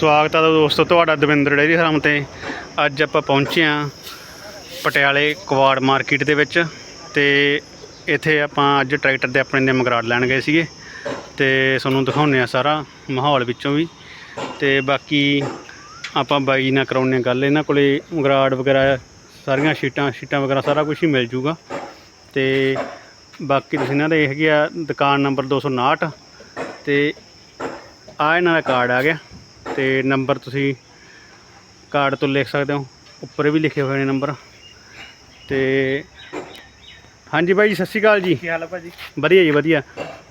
ਸਵਾਗਤ ਹੈ ਦੋਸਤੋ, ਤੁਹਾਡਾ ਦਵਿੰਦਰ ਡੇਰੀ ਫਾਰਮ ਤੇ। ਅੱਜ ਆਪਾਂ ਪਹੁੰਚੇ ਹਾਂ ਪਟਿਆਲੇ ਕੁਵਾੜ ਮਾਰਕੀਟ ਦੇ ਵਿੱਚ ਤੇ ਇੱਥੇ ਆਪਾਂ ਅੱਜ ਟਰੈਕਟਰ ਦੇ ਆਪਣੇ ਨੇ ਮਗਰਾੜ ਲੈਣ ਗਏ ਸੀਗੇ ਤੇ ਤੁਹਾਨੂੰ ਦਿਖਾਉਂਦੇ ਆ ਸਾਰਾ ਮਾਹੌਲ ਵਿੱਚੋਂ ਵੀ। ਤੇ ਬਾਕੀ ਆਪਾਂ ਬਾਈ ਨਾਲ ਕਰਾਉਂਦੇ ਹਾਂ ਗੱਲ, ਇਹਨਾਂ ਕੋਲੇ ਮਗਰਾੜ ਵਗੈਰਾ ਸਾਰੀਆਂ ਸ਼ੀਟਾਂ ਸ਼ੀਟਾਂ ਵਗੈਰਾ ਸਾਰਾ ਕੁਝ ਹੀ ਮਿਲ ਜੂਗਾ। ਤੇ ਬਾਕੀ ਤੁਸੀਂ ਇਹਨਾਂ ਦੇ ਹੈਗੇ ਆ, ਦੁਕਾਨ ਨੰਬਰ 259 ਤੇ ਆ ਇਹਨਾਂ ਦਾ ਕਾਰਡ ਆ ਗਿਆ। ਤੇ ਨੰਬਰ ਤੁਸੀਂ ਕਾਰਡ ਤੋਂ ਲਿਖ ਸਕਦੇ ਹੋ। ਉੱਪਰ ਵੀ ਲਿਖੇ ਹੋਏ ਨੇ ਨੰਬਰ। ਤੇ ਹਾਂਜੀ ਜੀ ਸਤਿ ਸ਼੍ਰੀ ਅਕਾਲ ਜੀ। ਕੀ ਹਾਲ ਹੈ ਭਾਜੀ? ਵਧੀਆ ਜੀ ਵਧੀਆ।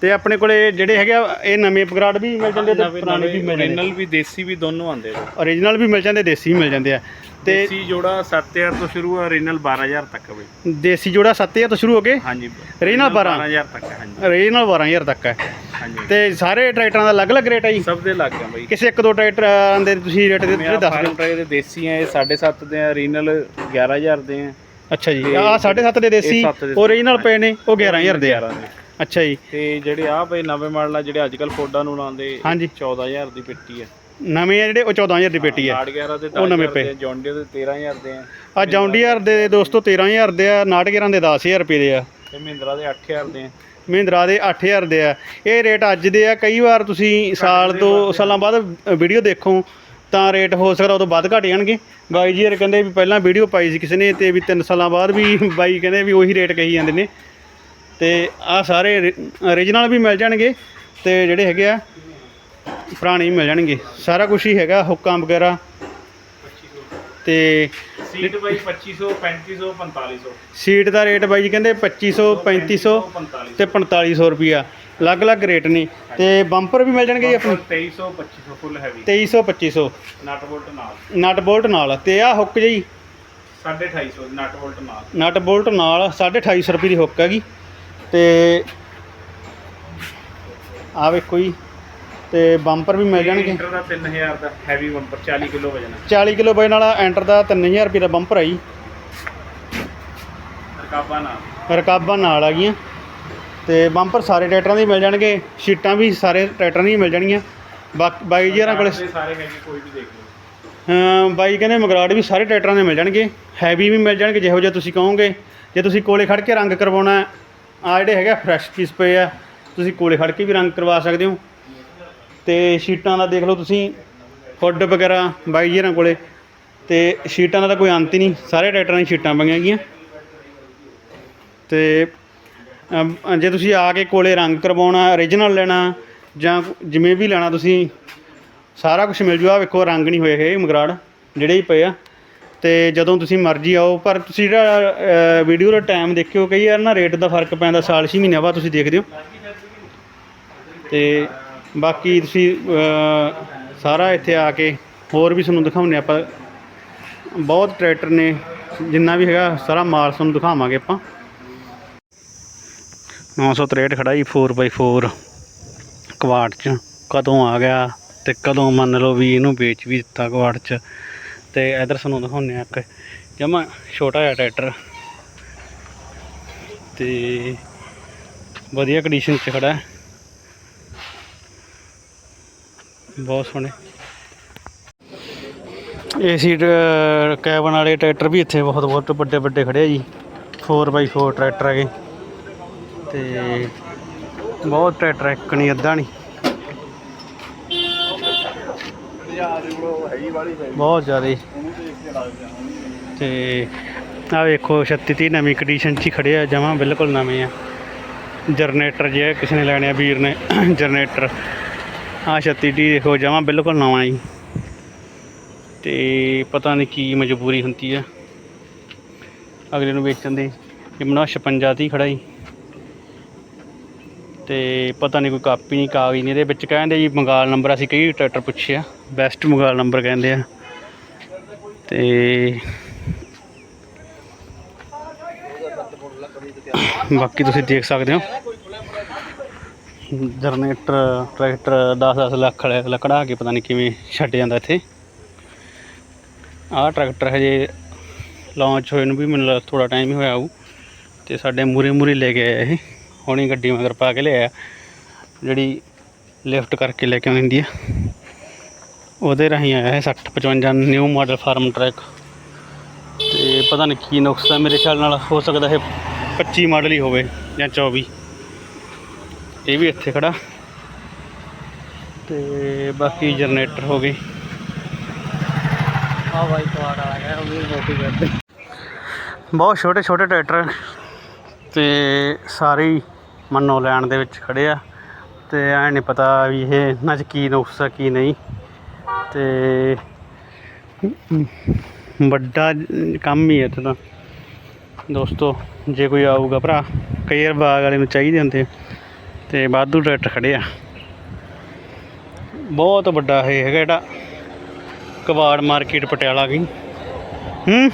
ਤੇ ਆਪਣੇ ਕੋਲੇ ਜਿਹੜੇ ਹੈਗੇ ਆ ਇਹ ਨਵੇਂ ਪਗਰਾੜ ਵੀ ਮਿਲ ਜਾਂਦੇ ਤੇ ਪੁਰਾਣੇ ਵੀ ਮਿਲ ਜਾਂਦੇ? ਓਰੀਜਨਲ ਵੀ ਦੇਸੀ ਵੀ ਦੋਨੋਂ ਆਉਂਦੇ ਨੇ ਓਰੀਜਨਲ ਵੀ ਮਿਲ ਜਾਂਦੇ ਦੇਸੀ ਵੀ ਮਿਲ ਜਾਂਦੇ ਆ। ਤੇ ਦੇਸੀ ਜੋੜਾ 7000 ਤੋਂ ਸ਼ੁਰੂ ਹੈ ਓਰੀਜਨਲ 12000 ਤੱਕ ਬਈ। ਦੇਸੀ ਜੋੜਾ 7000 ਤੋਂ ਸ਼ੁਰੂ ਹੋ ਕੇ ਹਾਂਜੀ। 12 12000 ਤੱਕ ਹੈ ਹਾਂਜੀ। ਓਰੀਜਨਲ 12000 ਤੱਕ ਹੈ ਹਾਂਜੀ। ਤੇ ਸਾਰੇ ਟਰੈਕਟਰਾਂ ਦਾ ਅਲੱਗ-ਅਲੱਗ ਰੇਟ ਹੈ ਜੀ? ਸਭ ਦੇ ਲੱਗ ਗਿਆ ਬਈ। ਕਿਸੇ ਇੱਕ ਦੋ ਟਰੈਕਟਰਾਂ ਦੇ ਤੁਸੀਂ ਰੇਟ ਦੇ ਮੇਰਾ ਦੱਸ ਦਿਓ। ਫਾਰਮ ਟਰੇ ਦੇ ਦੇਸੀ ਹੈ ਇਹ 7.5 ਦੇ ਆ ਓਰੀਜਨਲ 11000 ਦੇ ਆ। ਅੱਛਾ ਜੀ ਆਹ 7.5 ਦੇ ਦੇਸੀ ਇਹ ਸੱਤ ਦੇ ਓਰੀਜਨਲ ਪਏ ਨੇ ਉਹ 11000 ਦੇ ਆ। 11 ਦੇ। ਅੱਛਾ ਜੀ। ਤੇ ਜਿਹੜੇ ਆ ਬਈ ਨਵੇਂ ਮਾਡਲ ਆ ਜਿਹੜੇ ਅੱਜ ਕੱਲ ਫੋਰਡਾਂ ਨੂੰ ਲਾਉਂਦੇ ਹਾਂਜੀ। 14000 ਦੀ ਪੇਟੀ ਹੈ ਨਵੇਂ ਆ ਜਿਹੜੇ ਉਹ 14000 ਦੀ ਪੇਟੀ ਆ। 11 ਦੇ ਉਹ ਨਵੇਂ 10000 ਪਏ। ਦੇ ਜੌਂਡੀਅਰ ਦੇ 13000 ਦੇ ਆ। ਆ ਜੌਂਡੀਅਰ ਦੇ ਦੋਸਤੋ 13000 ਦੇ ਆ ਨਾਟਗਰਾਂ ਦੇ 10000 ਰੁਪਏ ਦੇ ਆ। ਤੇ ਮਹਿੰਦਰਾ ਦੇ 8000 ਦੇ ਆ। ਮਹਿੰਦਰਾ ਦੇ 8000 ਦੇ ਆ। ਇਹ ਰੇਟ ਅੱਜ ਦੇ ਆ। ਕਈ ਵਾਰ ਤੁਸੀਂ ਸਾਲ ਦੋ ਸਾਲਾਂ ਬਾਅਦ ਵੀਡੀਓ ਦੇਖੋ ਤਾਂ ਰੇਟ ਹੋ ਸਕਦਾ ਉਦੋਂ ਵੱਧ ਘਟ ਜਾਣਗੇ। ਬਾਈ ਜੀ ਹਰ ਕਹਿੰਦੇ ਵੀ ਪਹਿਲਾਂ ਵੀਡੀਓ ਪਾਈ ਸੀ ਕਿਸੇ ਨੇ ਤੇ ਵੀ 3 ਸਾਲਾਂ ਬਾਅਦ ਵੀ ਬਾਈ ਕਹਿੰਦੇ ਵੀ ਉਹੀ ਰੇਟ ਕਹੀ ਜਾਂਦੇ ਨੇ। ਤੇ ਆ ਸਾਰੇ ਓਰੀਜਨਲ ਵੀ ਮਿਲ ਜਾਣਗੇ। ਤੇ ਜਿਹੜੇ ਹੈਗੇ ਆ ਪੁਰਾਣੇ ਮਿਲ ਜਾਣਗੇ। ਸਾਰਾ ਕੁਝ ਹੀ ਹੈਗਾ ਹੁੱਕਾਂ ਵਗੈਰਾ। ਤੇ ਸੀਟ ਬਈ 2500 3500 4500 ਸੀਟ ਦਾ ਰੇਟ ਬਾਈ ਜੀ ਕਹਿੰਦੇ 2500 3500 4500 ਤੇ 4500 ਰੁਪਿਆ ਅਲੱਗ-ਅਲੱਗ ਰੇਟ ਨੇ। ਤੇ ਬੰਪਰ ਵੀ ਮਿਲ ਜਾਣਗੇ ਜੀ ਆਪਣੇ? 2300 2500 ਫੁੱਲ ਹੈਵੀ। 2300 2500 ਨਟ ਬੋਲਟ ਨਾਲ। ਨਟ ਬੋਲਟ ਨਾਲ। ਤੇ ਆ ਹੁੱਕ ਜੀ? 250 ਨਟ ਬੋਲਟ ਨਾਲ। ਨਟ ਬੋਲਟ ਨਾਲ 250 ਰੁਪਏ ਦੀ ਹੁੱਕ ਹੈਗੀ। ਤੇ ਆ ਵੇਖੋ ਜੀ। ਤੇ ਬੰਪਰ ਵੀ ਮਿਲ ਜਾਣਗੇ। ਇੰਟਰ ਦਾ 3000 ਦਾ ਹੈਵੀ ਬੰਪਰ 40 ਕਿਲੋ ਵਜਨ 40 ਕਿਲੋ ਵਜਨ ਵਾਲਾ ਐਂਟਰ ਦਾ 3000 ਰੁਪਏ ਦਾ ਬੰਪਰ ਹੈ ਜੀ। ਰਕਾਬਾਂ ਨਾਲ। ਰਕਾਬਾਂ ਨਾਲ ਆ ਗਈਆਂ। ਤੇ ਬੰਪਰ ਸਾਰੇ ਟਰੈਕਟਰਾਂ ਦੇ ਮਿਲ ਜਾਣਗੇ ਸ਼ੀਟਾਂ ਵੀ ਸਾਰੇ ਟਰੈਕਟਰਾਂ ਦੀਆਂ ਮਿਲ ਜਾਣਗੀਆਂ। ਬਾਈ ਜੀ ਹੋਰਾਂ ਕੋਲੇ ਸਾਰੇ ਹੈਵੀ ਕੋਈ ਵੀ ਦੇਖ ਲਓ। ਬਾਈ ਕਹਿੰਦੇ ਮਗਰਾੜ ਵੀ ਸਾਰੇ ਟਰੈਕਟਰਾਂ ਦੇ ਮਿਲ ਜਾਣਗੇ। ਹੈਵੀ ਵੀ ਮਿਲ ਜਾਣਗੇ ਜਿਹੋ ਜਿਹਾ ਤੁਸੀਂ ਕਹੋਗੇ। ਜੇ ਤੁਸੀਂ ਕੋਲੇ ਖੜ ਕੇ ਰੰਗ ਕਰਵਾਉਣਾ ਆ ਜਿਹੜੇ ਹੈਗੇ ਫਰੈਸ਼ ਪੀਸ ਪਏ ਆ ਤੁਸੀਂ ਕੋਲੇ ਖੜ ਕੇ ਵੀ ਰੰਗ ਕਰਵਾ ਸਕਦੇ ਹੋ। ਤੇ ਸ਼ੀਟਾਂ ਦਾ ਦੇਖ ਲਓ ਤੁਸੀਂ ਹੁੱਡ ਵਗੈਰਾ ਬਾਈ ਜੀ ਹੋਰਾਂ ਕੋਲੇ। ਤੇ ਸ਼ੀਟਾਂ ਦਾ ਤਾਂ ਕੋਈ ਅੰਤ ਹੀ ਨਹੀਂ, ਸਾਰੇ ਟਰੈਕਟਰਾਂ ਦੀਆਂ ਸ਼ੀਟਾਂ ਪਈਆਂ ਗਈਆਂ ਤੇ ਜੇ ਤੁਸੀਂ ਆ ਕੇ ਕੋਲੇ ਰੰਗ ਕਰਵਾਉਣਾ origignal ਲੈਣਾ, ਜਾਂ ਜਿਵੇਂ ਵੀ ਲੈਣਾ ਤੁਸੀਂ, ਸਾਰਾ ਕੁਝ ਮਿਲ ਜੂਗਾ ਵੇਖੋ, ਰੰਗ ਨਹੀਂ ਹੋਏ ਇਹ ਮਗਰਾੜ, ਜਿਹੜੇ ਹੀ ਪਏ ਆ। ਤੇ ਜਦੋਂ ਤੁਸੀਂ ਮਰਜ਼ੀ ਆਓ, ਪਰ ਤੁਸੀਂ ਜਿਹੜਾ ਵੀਡੀਓ ਦਾ ਟਾਈਮ ਦੇਖਿਓ, ਕਈ ਵਾਰ ਨਾ ਰੇਟ ਦਾ ਫ਼ਰਕ ਪੈਂਦਾ, ਸਾਲ 6 ਮਹੀਨਿਆਂ ਬਾਅਦ ਤੁਸੀਂ ਦੇਖਦੇ ਹੋ। ਤੇ ਬਾਕੀ ਤੁਸੀਂ ਸਾਰਾ ਇੱਥੇ ਆ ਕੇ ਹੋਰ ਵੀ ਤੁਹਾਨੂੰ ਦਿਖਾਉਂਦੇ ਆਪਾਂ। ਬਹੁਤ ਟਰੈਕਟਰ ਨੇ, ਜਿੰਨਾ ਵੀ ਹੈਗਾ ਸਾਰਾ ਮਾਲ ਤੁਹਾਨੂੰ ਦਿਖਾਵਾਂਗੇ ਆਪਾਂ। 963 ਖੜਾ ਜੀ 4x4 ਕਵਾੜ ਚ। ਕਦੋਂ ਆ ਗਿਆ ਤੇ ਕਦੋਂ ਮੰਨ ਲਓ ਵੀ ਇਹਨੂੰ ਵੇਚ ਵੀ ਦਿੱਤਾ ਕਵਾੜ ਚ। ਤੇ ਇਧਰ ਸਾਨੂੰ ਦਿਖਾਉਂਦੇ ਆ ਇੱਕ ਜਮਾ ਛੋਟਾ ਜਿਹਾ ਟਰੈਕਟਰ ਤੇ ਵਧੀਆ ਕੰਡੀਸ਼ਨ ਚ ਖੜਾ ਹੈ ਬਹੁਤ ਸੋਹਣੇ। ਏਸੀ ਕੈਬਨ ਵਾਲੇ ਟਰੈਕਟਰ ਵੀ ਇੱਥੇ ਬਹੁਤ ਬਹੁਤ ਵੱਡੇ ਵੱਡੇ ਖੜੇ ਆ ਜੀ। 4x4 ਟਰੈਕਟਰ ਹੈਗੇ। ਤੇ ਬਹੁਤ ਟਰੈਕਟਰ ਇੱਕ ਨਹੀਂ ਅੱਧਾ ਨਹੀਂ ਬਹੁਤ ਜ਼ਿਆਦਾ। ਤੇ ਆ ਵੇਖੋ 36 ਨਵੀਂ ਕੰਡੀਸ਼ਨ 'ਚ ਹੀ ਖੜੇ ਆ, ਜਮਾਂ ਬਿਲਕੁਲ ਨਵੇਂ ਆ। ਜਨਰੇਟਰ ਜੇ ਕਿਸੇ ਨੇ ਲੈਣੇ ਆ, ਵੀਰ ਨੇ ਜਨਰੇਟਰ ਆ 36 ਦੇਖੋ ਜਮਾਂ ਬਿਲਕੁਲ ਨਵਾਂ ਜੀ। ਤੇ ਪਤਾ ਨਹੀਂ ਕੀ ਮਜਬੂਰੀ ਹੁੰਦੀ ਆ। ਅਗਲੇ ਨੂੰ ਵੇਚਣ ਦੀ ਯਮਨਾ 56 ਦੀ ਖੜਾ ਜੀ। ਤੇ ਪਤਾ ਨਹੀਂ ਕੋਈ ਕਾਪੀ ਨਹੀਂ ਕਾਗਜ਼ ਨਹੀਂ ਇਹਦੇ ਵਿੱਚ ਕਹਿੰਦੇ ਜੀ ਬੰਗਾਲ ਨੰਬਰ, ਅਸੀਂ ਕਈ ਟਰੈਕਟਰ ਪੁੱਛਿਆ ਬੈਸਟ ਬੰਗਾਲ ਨੰਬਰ ਕਹਿੰਦੇ ਆ। ਤੇ ਬਾਕੀ ਤੁਸੀਂ ਦੇਖ ਸਕਦੇ ਹੋ। ਜਨਰੇਟਰ, ਟਰੈਕਟਰ 10-10 ਲੱਖ ਵਾਲੇ ਲੱਕੜਾ ਕੇ ਪਤਾ ਨਹੀਂ ਕਿਵੇਂ ਛੱਡ ਜਾਂਦਾ ਇੱਥੇ। ਆਹ ਟਰੈਕਟਰ ਹਜੇ ਲਾਂਚ ਹੋਏ ਨੂੰ ਵੀ ਮੈਨੂੰ ਲੱਗਦਾ ਥੋੜਾ ਟਾਈਮ ਹੀ ਹੋਇਆ ਉਹ ਤੇ ਸਾਡੇ ਮੂਰੇ ਮੂਰੇ ਲੈ ਕੇ ਆਇਆ ਇਹ। ਹੁਣੀ ਗੱਡੀ ਮਗਰ ਪਾ ਕੇ ਲਿਆਇਆ। ਜਿਹੜੀ ਲਿਫਟ ਕਰਕੇ ਲੈ ਕੇ ਆਉਂਦੀ ਆ। ਉਹਦੇ ਰਾਹੀਂ ਆਇਆ ਹੈ 60 55 ਨਿਊ ਮਾਡਲ ਫਾਰਮ ਟਰੈਕ ਤੇ ਪਤਾ ਨਹੀਂ ਕੀ ਨੁਕਸ ਹੈ ਮੇਰੇ ਖਿਆਲ ਨਾਲ। ਹੋ ਸਕਦਾ ਇਹ 25 ਮਾਡਲ ਹੀ ਹੋਵੇ ਜਾਂ 24 ਇਹ ਵੀ ਇੱਥੇ ਖੜਾ। ਤੇ ਬਾਕੀ ਜਨਰੇਟਰ ਹੋ ਗਏ ਆ ਬਾਈ ਕੁਆੜ ਆ ਗਿਆ ਉਹ ਵੀ ਮੋਟੀ ਕਰਦੇ। ਬਹੁਤ ਛੋਟੇ ਛੋਟੇ ਟਰੈਕਟਰ। ਤੇ ਸਾਰੇ ਮੰਨੋ ਲੈਣ ਦੇ ਵਿੱਚ ਖੜੇ ਆ। ਤੇ ਐ ਨਹੀਂ ਪਤਾ ਵੀ ਇਹ ਇਹਨਾਂ 'ਚ ਕੀ ਨੁਕਸ ਆ ਕੀ ਨਹੀਂ। ਤੇ ਵੱਡਾ ਕੰਮ ਹੀ ਹੈ ਇੱਥੇ ਤਾਂ। ਦੋਸਤੋ ਜੇ ਕੋਈ ਆਊਗਾ ਭਰਾ ਕਈ ਵਾਰ ਬਾਗ ਵਾਲੇ ਨੂੰ ਚਾਹੀਦੇ ਹੁੰਦੇ ਤੇ ਵਾਧੂ ਟਰੈਕਟਰ ਖੜੇ ਆ। ਬਹੁਤ ਵੱਡਾ ਇਹ ਹੈਗਾ ਜਿਹੜਾ ਕਬਾੜ ਮਾਰਕੀਟ ਪਟਿਆਲਾ ਗਈ। ਹੂੰ।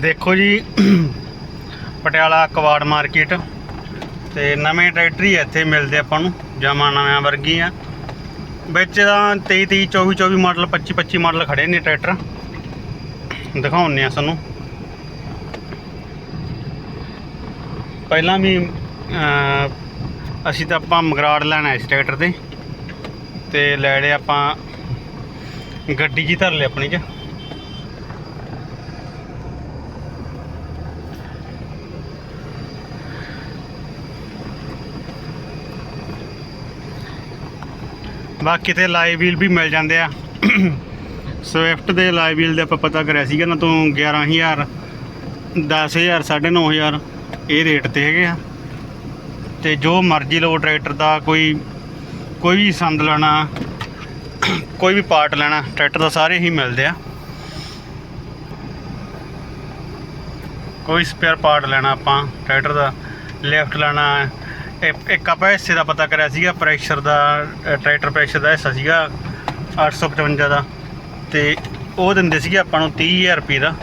ਦੇਖੋ ਜੀ, ਪਟਿਆਲਾ ਕਬਾੜ ਮਾਰਕੀਟ ਤੇ ਨਵੇਂ ਟਰੈਕਟਰ ਹੀ ਇੱਥੇ ਮਿਲਦੇ ਆਪਾਂ ਨੂੰ, ਜਮਾ ਨਵੇਂ ਵਰਗੀ ਆ। ਵਿੱਚ ਤਾਂ 23 23 24 24 ਮਾਡਲ 25 25 ਮਾਡਲ ਖੜੇ ਨੇ ਟਰੈਕਟਰ। ਦਿਖਾਉਂਦੇ ਆ ਸਾਨੂੰ ਪਹਿਲਾਂ ਵੀ ਅਸੀਂ ਤਾਂ ਆਪਾਂ ਮਗਰਾੜ ਲੈਣਾ ਆਏ ਸੀ ਟਰੈਕਟਰ ਤੇ। ਤੇ ਲੈ ਲਿਆ ਆਪਾਂ ਗੱਡੀ ਜੀ ਧਰ ਲਈ ਆਪਣੀ ਚ। ਬਾਕੀ ਤੇ ਲਾਈਵ ਵੀਲ ਵੀ ਮਿਲ ਜਾਂਦੇ ਆ। ਸਵਿਫਟ ਦੇ ਲਾਈਵ ਵੀਲ ਦੇ ਆਪਾਂ ਪਤਾ ਕਰਿਆ ਸੀਗਾ ਨਾ ਤੋਂ 11000 10000 9500 ਇਹ ਰੇਟ ਤੇ ਹੈਗੇ ਆ। ਤੇ ਜੋ ਮਰਜ਼ੀ ਲਓ ਟਰੈਕਟਰ ਦਾ ਕੋਈ ਕੋਈ ਵੀ ਸੰਦ ਲੈਣਾ, ਕੋਈ ਵੀ ਪਾਰਟ ਲੈਣਾ, ਟਰੈਕਟਰ ਦਾ ਸਾਰੇ ਹੀ ਮਿਲਦੇ ਆ। ਕੋਈ ਸਪੇਅਰ ਪਾਰਟ ਲੈਣਾ ਆਪਾਂ, ਟਰੈਕਟਰ ਦਾ ਲਿਫਟ ਲੈਣਾ, ਇੱਕ- ਆਪਾਂ ਹਿੱਸੇ ਦਾ ਪਤਾ ਕਰਿਆ ਸੀਗਾ ਪ੍ਰੈਸ਼ਰ ਦਾ, ਟਰੈਕਟਰ ਪ੍ਰੈਸ਼ਰ ਦਾ ਹਿੱਸਾ ਸੀਗਾ 855 ਦਾ। ਤੇ ਉਹ ਦਿੰਦੇ ਸੀਗੇ ਆਪਾਂ ਨੂੰ 30000 ਰੁਪਏ ਦਾ।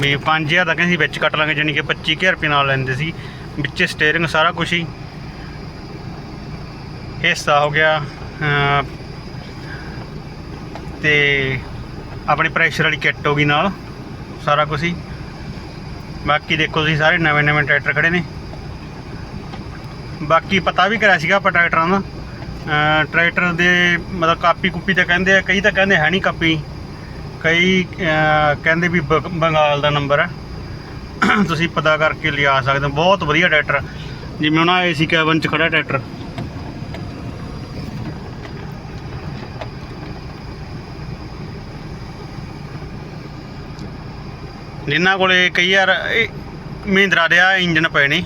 ਵੀ 5000 ਦਾ ਕਹਿੰਦੇ ਸੀ ਵਿੱਚ ਕੱਟ ਲਾਂਗੇ ਜਾਨੀ ਕਿ 25000 ਰੁਪਏ ਨਾਲ ਲੈਂਦੇ ਸੀ। ਵਿੱਚ ਸਟੀਅਰਿੰਗ ਸਾਰਾ ਕੁਝ ਹੀ। ਹਿੱਸਾ ਹੋ ਗਿਆ ਅ, ਤੇ ਆਪਣੀ ਪ੍ਰੈਸ਼ਰ ਵਾਲੀ ਕਿੱਟ ਹੋ ਗਈ ਨਾਲ ਸਾਰਾ ਕੁਝ ਹੀ। ਬਾਕੀ ਦੇਖੋ ਤੁਸੀਂ ਸਾਰੇ ਨਵੇਂ ਨਵੇਂ ਟਰੈਕਟਰ ਖੜੇ ਨੇ। ਬਾਕੀ ਪਤਾ ਵੀ ਕਰਿਆ ਸੀਗਾ ਆਪਾਂ ਟਰੈਕਟਰਾਂ ਦਾ। ਟਰੈਕਟਰ ਦੇ ਮਤਲਬ ਕਾਪੀ ਕੁਪੀ ਤਾਂ ਕਹਿੰਦੇ ਆ ਕਈ ਤਾਂ ਕਹਿੰਦੇ ਹੈ ਨਹੀਂ ਕਾਪੀ। ਕਈ ਕਹਿੰਦੇ ਵੀ ਬ- ਬੰਗਾਲ ਦਾ ਨੰਬਰ ਹੈ ਤੁਸੀਂ ਪਤਾ ਕਰਕੇ ਲਿਆ ਸਕਦੇ ਹੋ। ਬਹੁਤ ਵਧੀਆ ਟਰੈਕਟਰ ਜਿਵੇਂ ਉਹਨਾਂ ਏਸੀ ਕੈਬਨ 'ਚ ਖੜਾ ਟਰੈਕਟਰ ਜਿਨ੍ਹਾਂ ਕੋਲੇ ਕਈ ਯਾਰ ਮਹਿੰਦਰਾ ਦੇ ਆ ਇੰਜਨ ਪਏ ਨੇ।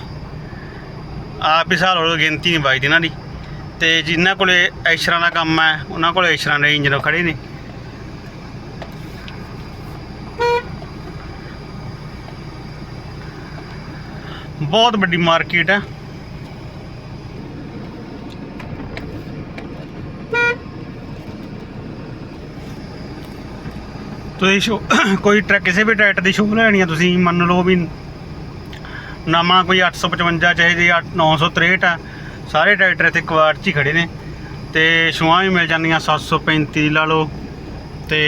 ਆਪ ਹੀ ਹਿਸਾਬ ਲਓ ਗਿਣਤੀ ਨਹੀਂ ਬਾਈ ਇਹਨਾਂ ਦੀ। ਤੇ ਜਿਨ੍ਹਾਂ ਕੋਲੇ ਐਸ਼ਰਾਂ ਦਾ ਕੰਮ ਹੈ ਉਹਨਾਂ ਕੋਲੇ ਐਸ਼ਰਾਂ ਦੇ ਇੰਜਨ ਖੜੇ ਨੇ। ਬਹੁਤ ਵੱਡੀ ਮਾਰਕੀਟ ਹੈ। ਤੁਸੀਂ ਸ਼ੋ ਕੋਈ ਟਰੈਕ ਕਿਸੇ ਵੀ ਟਰੈਕਟਰ ਦੀ ਸ਼ੋਅ ਲੈਣੀ ਆ, ਤੁਸੀਂ ਮੰਨ ਲਓ ਵੀ ਨਵਾਂ ਕੋਈ 855 ਚਾਹੀਦੀ ਆ 963 ਆ, ਸਾਰੇ ਟਰੈਕਟਰ ਇੱਥੇ ਕੁਆਡ 'ਚ ਹੀ ਖੜੇ ਨੇ। ਤੇ ਸ਼ੋਆਂ ਵੀ ਮਿਲ ਜਾਂਦੀਆਂ 735 ਲਾ ਲਓ। ਤੇ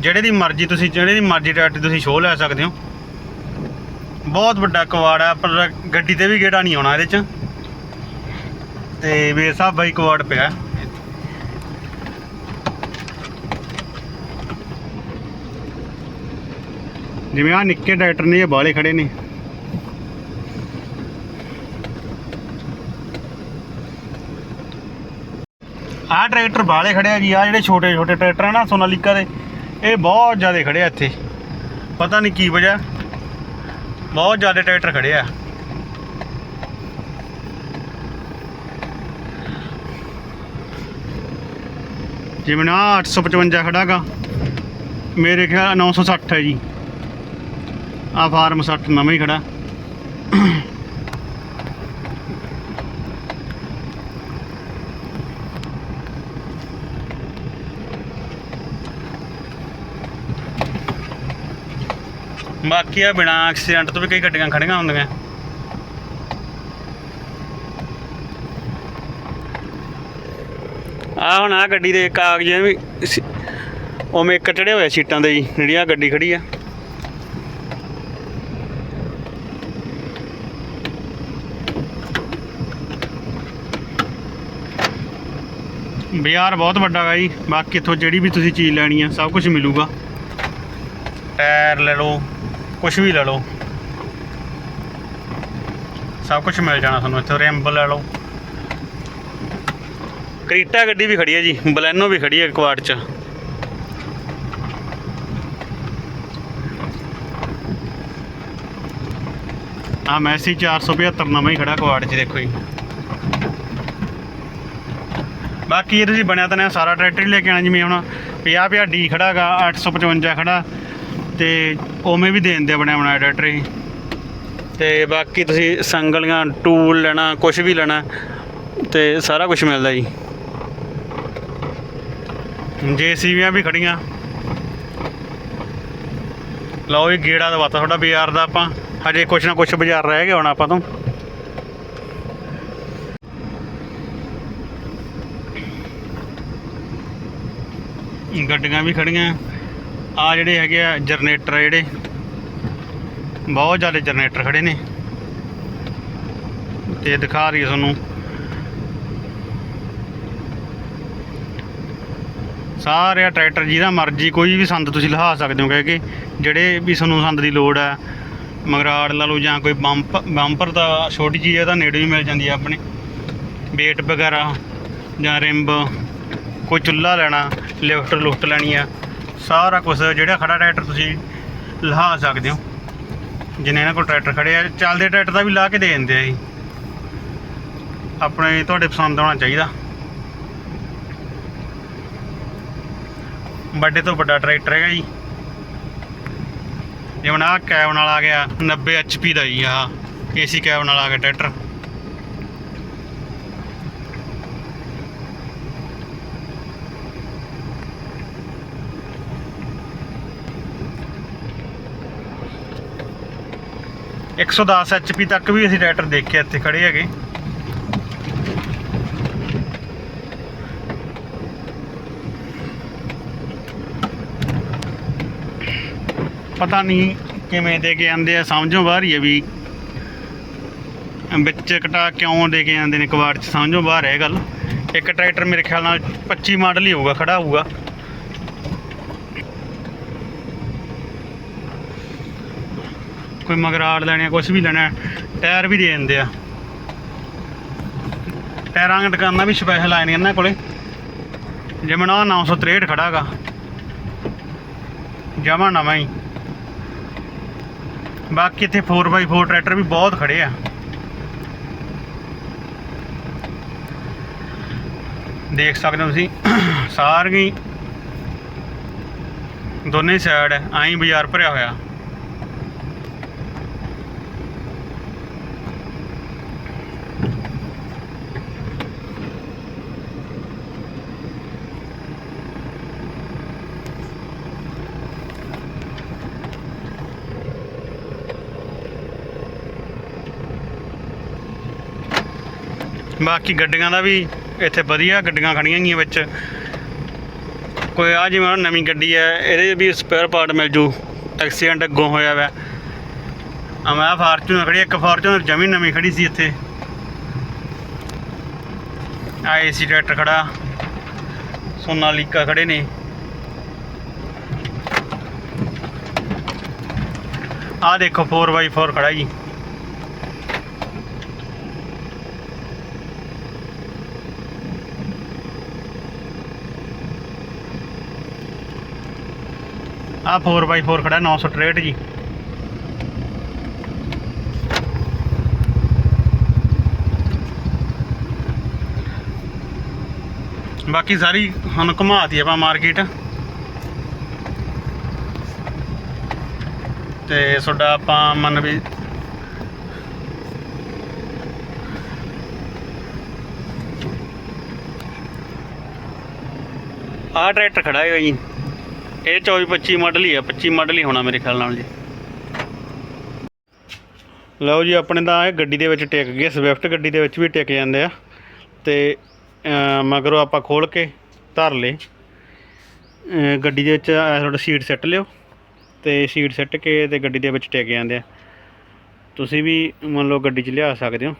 ਜਿਹੜੇ ਦੀ ਮਰਜ਼ੀ ਤੁਸੀਂ, ਜਿਹੜੇ ਦੀ ਮਰਜ਼ੀ ਟਰੈਕਟਰ ਤੁਸੀਂ ਸ਼ੋਅ ਲੈ ਸਕਦੇ ਹੋ। ਬਹੁਤ ਵੱਡਾ ਕੁਆੜ ਆ, ਪਰ ਗੱਡੀ ਤੇ ਵੀ ਗੇੜਾ ਨਹੀਂ ਆਉਣਾ ਇਹਦੇ 'ਚ। ਤੇ ਵੇ ਸਾਹਿਬ ਬਾਈ ਕਵਾੜ ਪਿਆ। ਜਿਵੇਂ ਆ ਨਿੱਕੇ ਟਰੈਕਟਰ ਨੇ, ਇਹ ਬਾਲੇ ਖੜੇ ਨੇ। ਆਹ ਟਰੈਕਟਰ ਬਾਲੇ ਖੜੇ ਆ ਜੀ ਆ ਜਿਹੜੇ ਛੋਟੇ ਛੋਟੇ ਟਰੈਕਟਰ ਆ ਨਾ ਸੋਨਾਲੀਕਾ ਦੇ, ਇਹ ਬਹੁਤ ਜ਼ਿਆਦਾ ਖੜੇ ਆ ਇੱਥੇ। ਪਤਾ ਨਹੀਂ ਕੀ ਵਜ੍ਹਾ। ਬਹੁਤ ਜ਼ਿਆਦਾ ਟਰੈਕਟਰ ਖੜੇ ਆ। ਜਿਵੇਂ ਨਾ 855 ਖੜਾਗਾ। ਮੇਰੇ ਖਿਆਲ 960 ਹੈ ਜੀ। ਆ ਫਾਰਮ 60 ਨਵਾਂ ਹੀ ਖੜਾ। ਬਾਕੀ ਆ ਬਿਨਾ ਐਕਸੀਡੈਂਟ ਤੋਂ ਵੀ ਕਈ ਗੱਡੀਆਂ ਖੜੀਆਂ ਹੁੰਦੀਆਂ। ਆ ਹੁਣ ਆ ਗੱਡੀ ਦੇ ਕਾਗਜ਼ ਵੀ ਉਵੇਂ ਕੱਟੜੇ ਹੋਏ ਸੀਟਾਂ ਦੇ ਜੀ, ਜਿਹੜੀ ਆ ਗੱਡੀ ਖੜੀ ਆ। ਬਾਜ਼ਾਰ ਬਹੁਤ ਵੱਡਾ ਹੈਗਾ ਜੀ, ਬਾਕੀ ਇੱਥੋਂ ਜਿਹੜੀ ਵੀ ਤੁਸੀਂ ਚੀਜ਼ ਲੈਣੀ ਆ, ਸਭ ਕੁਝ ਮਿਲੂਗਾ। ਟਾਇਰ ਲੈ ਲਓ। ਕੁਝ ਵੀ ਲੈ ਲਓ। ਸਭ ਕੁਝ ਮਿਲ ਜਾਣਾ ਤੁਹਾਨੂੰ, ਇੱਥੇ ਰੈਂਬ ਲੈ ਲਓ। ਕਰੀਟਾ ਗੱਡੀ ਵੀ ਖੜੀ ਹੈ ਜੀ, ਬਲੈਨੋ ਵੀ ਖੜੀ ਹੈ ਕੁਆਡ 'ਚ। ਆ ਮੈਸੀ 475 ਨਵਾਂ ਹੀ ਖੜਾ ਕੁਆਡ 'ਚ, ਦੇਖੋ ਜੀ। ਬਾਕੀ ਇਹ ਤੁਸੀਂ ਬਣਿਆ ਤਾਂ ਨਾ ਸਾਰਾ ਟਰੈਕਟਰ ਹੀ ਲੈ ਕੇ ਆਣਾ ਜਿਵੇਂ ਹੁਣ 50 50 ਡੀ ਖੜਾਗਾ 855 ਖੜਾ। ਤੇ ਉਵੇਂ ਵੀ ਦੇਣ ਦੇ ਆਪਣੇ ਬਣਾਇਆ ਟਰੈਕਟਰ ਹੀ ਤੇ ਬਾਕੀ ਤੁਸੀਂ ਸੰਗਲੀਆਂ, ਟੂਲ ਲੈਣਾ ਕੁਝ ਵੀ ਲੈਣਾ, ਤੇ ਸਾਰਾ ਕੁਝ ਮਿਲਦਾ ਜੀ। ਜੇਸੀਬੀਆਂ ਵੀ ਖੜੀਆਂ। ਲਓ ਇਹ ਗੇੜਾ ਦਾ ਵਾਤਾ ਤੁਹਾਡਾ ਬਾਜ਼ਾਰ ਦਾ ਆਪਾਂ ਹਜੇ ਕੁਛ ਨਾ ਕੁਛ ਬਾਜ਼ਾਰ ਰਹਿ ਗਿਆ ਹੁਣ ਆਪਾਂ ਤੋਂ। ਗੱਡੀਆਂ ਵੀ ਖੜੀਆਂ। ਆ ਜਿਹੜੇ ਹੈਗੇ ਆ ਜਨਰੇਟਰ ਆ ਜਿਹੜੇ, ਬਹੁਤ ਜ਼ਿਆਦਾ ਜਨਰੇਟਰ ਖੜੇ ਨੇ। ਤੇ ਦਿਖਾ ਰਹੀ ਤੁਹਾਨੂੰ। ਸਾਰੇ ਟਰੈਕਟਰ ਜਿਹਦਾ ਮਰਜ਼ੀ ਕੋਈ ਵੀ ਸੰਦ ਤੁਸੀਂ ਲਹਾ ਸਕਦੇ ਹੋ ਕਿ, ਜਿਹੜੇ ਵੀ ਤੁਹਾਨੂੰ ਸੰਦ ਦੀ ਲੋੜ ਹੈ ਮਗਰਾੜ ਲਾ ਲਓ ਜਾਂ ਕੋਈ ਬੰਪ, ਬੰਪਰ ਦਾ ਛੋਟੀ ਚੀਜ਼ ਹੈ ਤਾਂ ਨੇੜੇ ਵੀ ਮਿਲ ਜਾਂਦੀ ਹੈ ਆਪਣੇ। ਵੇਟ ਵਗੈਰਾ ਜਾਂ ਰਿੰਬ, ਕੋਈ ਚੁੱਲ੍ਹਾ ਲੈਣਾ, ਲਿਫਟ ਲੁਫਟ ਲੈਣੀ ਆ ਸਾਰਾ ਕੁਝ ਜਿਹੜਾ ਖੜਾ ਟਰੈਕਟਰ ਤੁਸੀਂ ਲਹਾ ਸਕਦੇ ਹੋ। ਜਿੰਨੇ ਇਹਨਾਂ ਕੋਲ ਟਰੈਕਟਰ ਖੜੇ ਆ, ਚੱਲਦੇ ਟਰੈਕਟਰ ਦਾ ਵੀ ਲਾ ਕੇ ਦੇ ਦਿੰਦੇ ਆ ਜੀ। ਆਪਣੇ ਤੁਹਾਡੇ ਪਸੰਦ ਆਉਣਾ ਚਾਹੀਦਾ। ਵੱਡੇ ਤੋਂ ਵੱਡਾ ਟਰੈਕਟਰ ਹੈਗਾ ਜੀ। ਜਿਵੇਂ ਆਹ ਕੈਬਨ ਵਾਲਾ ਆ ਗਿਆ 90 ਐਚਪੀ ਦਾ ਜੀ ਆ ਏਸੀ ਕੈਬਨ ਵਾਲਾ ਆ ਗਿਆ ਟਰੈਕਟਰ। ਇੱਕ ਸੌ ਦਸ ਐਚਪੀ ਤੱਕ ਵੀ ਅਸੀਂ ਟਰੈਕਟਰ ਦੇਖੇ ਇੱਥੇ ਖੜੇ ਹੈਗੇ। ਪਤਾ ਨਹੀਂ ਕਿਵੇਂ ਦੇ ਕੇ ਆਂਦੇ ਆ, ਸਮਝੋਂ ਬਾਹਰ ਹੀ ਹੈ ਵੀ। ਵਿੱਚ ਕਟਾ ਕਿਉਂ ਦੇ ਕੇ ਆਂਦੇ ਨੇ ਕਵਾੜ ਚ ਸਮਝੋਂ ਬਾਹਰ ਹੈ ਗੱਲ। ਇੱਕ ਟਰੈਕਟਰ ਮੇਰੇ ਖਿਆਲ ਨਾਲ 25 ਮਾਡਲ ਹੀ ਹੋਊਗਾ, ਖੜਾ ਹੋਊਗਾ। ਕੋਈ ਮਗਰਾੜ ਲੈਣੇ ਕੁਝ ਵੀ ਲੈਣਾ, ਟਾਇਰ ਵੀ ਦੇ ਦਿੰਦੇ ਆ। ਟਾਇਰਾਂ ਦੀਆਂ ਦੁਕਾਨਾਂ ਵੀ ਸਪੈਸ਼ਲ ਆਏ ਨੇ ਇਹਨਾਂ ਕੋਲੇ। ਜਿਵੇਂ ਨਾ 963 ਖੜਾਗਾ ਜਮਾ ਨਵਾਂ ਹੀ। ਬਾਕੀ ਇੱਥੇ 4x4 ਟਰੈਕਟਰ ਵੀ ਬਹੁਤ ਖੜੇ ਆ। ਦੇਖ ਸਕਦੇ ਹੋ ਤੁਸੀਂ, ਸਾਰੀਆਂ ਦੋਨੇ ਸਾਈਡ ਐਂ ਬਾਜ਼ਾਰ ਭਰਿਆ ਹੋਇਆ। ਬਾਕੀ ਗੱਡੀਆਂ ਦਾ ਵੀ ਇੱਥੇ ਵਧੀਆ ਗੱਡੀਆਂ ਖੜੀਆਂ ਗਈਆਂ ਵਿੱਚ। ਕੋਈ ਆ ਜਿਵੇਂ ਨਵੀਂ ਗੱਡੀ ਹੈ, ਇਹਦੇ ਵੀ ਸਪੇਅਰ ਪਾਰਟ ਮਿਲ ਜੂ। ਐਕਸੀਡੈਂਟ ਅੱਗੋਂ ਹੋਇਆ ਵੈ। ਆ ਮੈਂ ਫਾਰਚੂਨਰ ਖੜੀ, ਇੱਕ ਫਾਰਚੂਨਰ ਜਮੀ ਨਵੀਂ ਖੜੀ ਸੀ ਇੱਥੇ। ਆ ਏਸੀ ਟਰੈਕਟਰ ਖੜਾ। ਸੋਨਾਲੀਕਾ ਖੜੇ ਨੇ। ਆ ਦੇਖੋ 4x4 ਖੜਾ ਜੀ। ਆ 4x4 ਖੜਾ 963 ਜੀ। ਬਾਕੀ ਸਾਰੀ ਹੁਣ ਘੁਮਾਤੀ ਆਪਾਂ ਮਾਰਕੀਟ। ਤੇ ਤੁਹਾਡਾ ਆਪਾਂ ਮੰਨ ਵੀ ਆਹ ਟਰੈਕਟਰ ਖੜਾ ਹੈ ਜੀ। ਇਹ 24 25 ਮਾਡਲ ਹੀ ਆ 25 ਮਾਡਲ ਹੀ ਹੋਣਾ ਮੇਰੇ ਖਿਆਲ ਨਾਲ ਜੀ। ਲਓ ਜੀ, ਆਪਣੇ ਤਾਂ ਇਹ ਗੱਡੀ ਦੇ ਵਿੱਚ ਟਿਕ ਗਏ ਸਵਿਫਟ ਗੱਡੀ ਦੇ ਵਿੱਚ ਵੀ ਟਿਕ ਜਾਂਦੇ ਆ। ਤੇ ਮਗਰੋਂ ਆਪਾਂ ਖੋਲ ਕੇ ਧਰ ਲਏ। ਗੱਡੀ ਦੇ ਵਿੱਚ ਇਹ ਤੁਹਾਡਾ ਸੀਟ ਸੈੱਟ ਲਿਓ ਤੇ ਸੀਟ ਸੈੱਟ ਕੇ ਤੇ ਗੱਡੀ ਦੇ ਵਿੱਚ ਟਿਕ ਜਾਂਦੇ ਆ। ਤੁਸੀਂ ਵੀ ਮੰਨ ਲਓ ਗੱਡੀ 'ਚ ਲਿਆ ਸਕਦੇ ਹੋ।